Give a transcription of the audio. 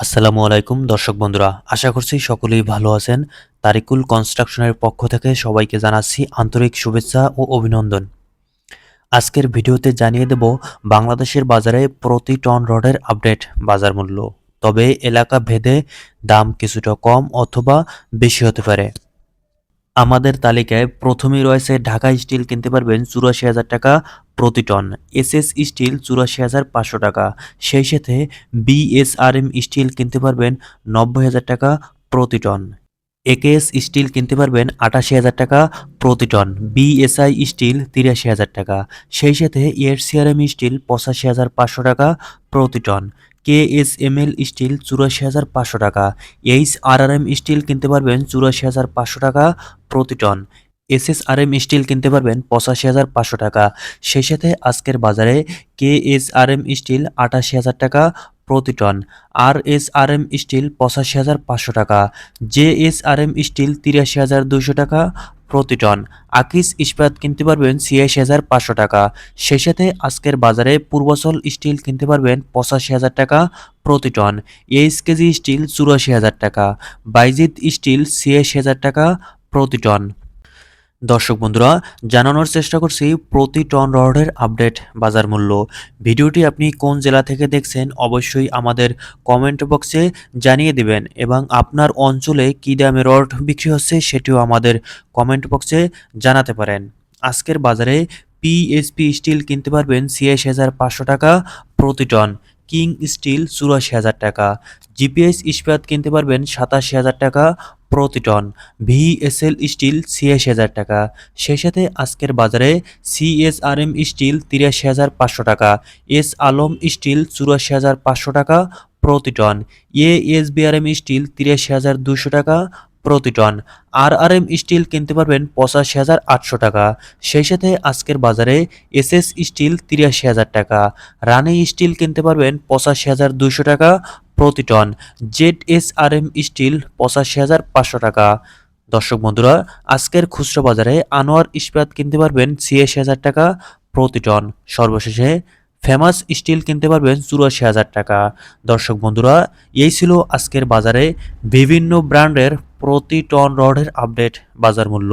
আসসালামু আলাইকুম, দর্শক বন্ধুরা। আশা করছি সকলেই ভালো আছেন। তারিকুল কনস্ট্রাকশনের পক্ষ থেকে সবাইকে জানাচ্ছি আন্তরিক শুভেচ্ছা ও অভিনন্দন। আজকের ভিডিওতে জানিয়ে দেব, বাংলাদেশের বাজারে প্রতি টন রডের আপডেট বাজার মূল্য। তবে এলাকা ভেদে দাম কিছুটা কম অথবা বেশি হতে পারে। আমাদের তালিকায় প্রথমেই রয়েছে ঢাকা স্টিল কিনতে পারবেন চুরাশি হাজার টাকা প্রতি টন এস এস স্টিল চুরাশি হাজার পাঁচশো টাকা। সেই সাথে বিএসআরএম স্টিল কিনতে পারবেন নব্বই হাজার টাকা প্রতি টন, একেএস স্টিল কিনতে পারবেন আটাশি হাজার টাকা প্রতি টন, বিএসআই স্টিল তিরাশি হাজার টাকা। সেই সাথে এয়ারসিআরএম স্টিল পঁচাশি হাজার পাঁচশো টাকা প্রতি টন কেএসএমএল স্টিল চুরাশি হাজার পাঁচশো টাকা। H R R M steel কিনতে পারবেন চুরাশি হাজার পাঁচশো টাকা প্রতি ton. S S R M steel কিনতে পারবেন পঁচাশি হাজার পাঁচশো টাকা। সেই সাথে আজকের বাজারে K S R M steel আটাশি হাজার টাকা প্রতি ton. R S R M steel পঁচাশি হাজার পাঁচশো টাকা। J S R M steel তিরাশি হাজার দুশো টাকা প্রতি টন আকিস ইস্পাত কিনতে পারবেন ছিয়াশি হাজার পাঁচশো টাকা। সেই সাথে আজকের বাজারে পূর্বাচল স্টিল কিনতে পারবেন পঁচাশি হাজার টাকা প্রতি টন এইচ কেজি স্টিল চুরাশি হাজার টাকা। বাইজিৎ স্টিল ছিয়াশি হাজার টাকা প্রতি টন দর্শক বন্ধুরা, জানানোর চেষ্টা করছি প্রতি টন রডের আপডেট বাজার মূল্য। ভিডিওটি আপনি কোন জেলা থেকে দেখছেন অবশ্যই আমাদের কমেন্ট বক্সে জানিয়ে দিবেন এবং আপনার অঞ্চলে কী দামে রড বিক্রি হচ্ছে সেটিও আমাদের কমেন্ট বক্সে জানাতে পারেন। আজকের বাজারে পিএসপি স্টিল কিনতে পারবেন ছিয়াশি হাজার পাঁচশো টাকা প্রতি টন কিং স্টিল চুরাশি হাজার টাকা জিপিএস ইস্পাত কিনতে পারবেন সাতাশি হাজার টাকা প্রতি টন ভিএসএল স্টিল ছিয়াশি হাজার টাকা। সেই সাথে আজকের বাজারে সিএসআরএম স্টিল তিরাশি হাজার পাঁচশো টাকা এস আলম স্টিল চুরাশি হাজার পাঁচশো টাকা প্রতি ton A S BRM steel তিরাশি হাজার দুশো টাকা প্রতি ton R R M steel কিনতে পারবেন পঁচাশি হাজার আটশো টাকা। সেই সাথে আজকের বাজারে এস এস স্টিল তিরাশি হাজার টাকা রানি স্টিল কিনতে পারবেন পঁচাশি হাজার দুশো টাকা প্রতি ton Z S R M steel পঁচাশি হাজার পাঁচশো টাকা। দর্শক বন্ধুরা, আজকের খুচরো বাজারে আনোয়ার ইস্পাত কিনতে পারবেন ছিয়াশি হাজার টাকা প্রতি টন। সর্বশেষে ফেমাস স্টিল কিনতে পারবেন চুরাশি হাজার টাকা। দর্শক বন্ধুরা, এই ছিল আজকের বাজারে বিভিন্ন ব্র্যান্ডের প্রতি টন রডের আপডেট বাজার মূল্য।